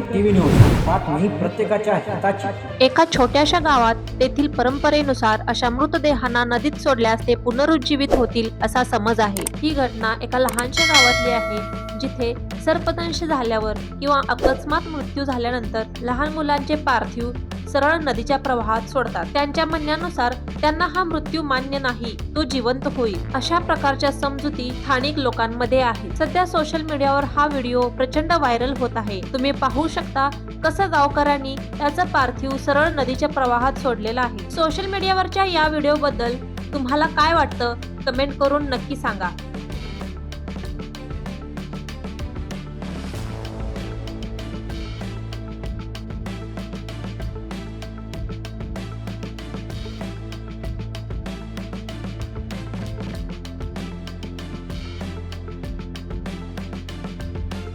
TV news बातमी प्रत्येकाच्या हिताची. एका छोट्याशा गावात तेथील परंपरेनुसार अशा मृतदेहांना नदीत सोडल्यास ते पुनरुज्जीवित होतील असा समज आहे. ही घटना एका लहानशा गावातली आहे जिथे सर्पदंश झाल्यावर किंवा अकस्मात मृत्यू झाल्यानंतर लहान मुलांचे पार्थिव सरळ नदीच्या प्रवाहात सोडतात. त्यांच्या म्हणण्यानुसार त्यांना हा मृत्यू मान्य नाही तो जिवंत होईल अशा प्रकारच्या समजुती स्थानिक लोकांमध्ये आहे. सध्या सोशल मीडियावर हा व्हिडिओ प्रचंड व्हायरल होत आहे. तुम्ही पाहू शकता कसं गावकऱ्यांनी त्याचं पार्थिव सरळ नदीच्या प्रवाहात सोडलेलं आहे. सोशल मीडियावरच्या या व्हिडिओ बद्दल तुम्हाला काय वाटतं? कमेंट करून नक्की सांगा.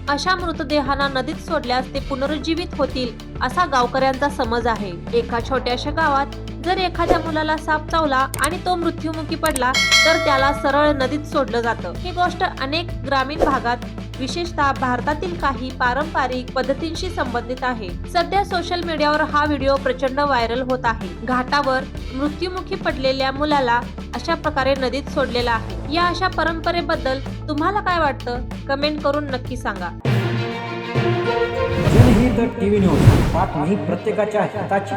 अशा मृतदेहांना नदीत सोडल्यास ते पुनरुज्जीवित होतील असा गावकऱ्यांचा समज आहे. एका छोट्याशा गावात जर एखाद्या मुलाला साप चावला आणि तो मृत्युमुखी पडला तर त्याला सरळ नदीत सोडलं जातं. ही गोष्ट अनेक ग्रामीण भागात विशेषतः भारतातील काही पारंपरिक पद्धतींशी संबंधित आहे. सध्या सोशल मीडियावर हा व्हिडिओ प्रचंड व्हायरल होत आहे. घाटावर मृत्युमुखी पडलेल्या मुलाला अशा प्रकारे नदीत सोडलेला आहे. या अशा परंपरेबद्दल तुम्हाला काय वाटतं? कमेंट करून नक्की सांगा. जनहित टीव्ही न्यूज बातमी प्रत्येकाच्या हिताची.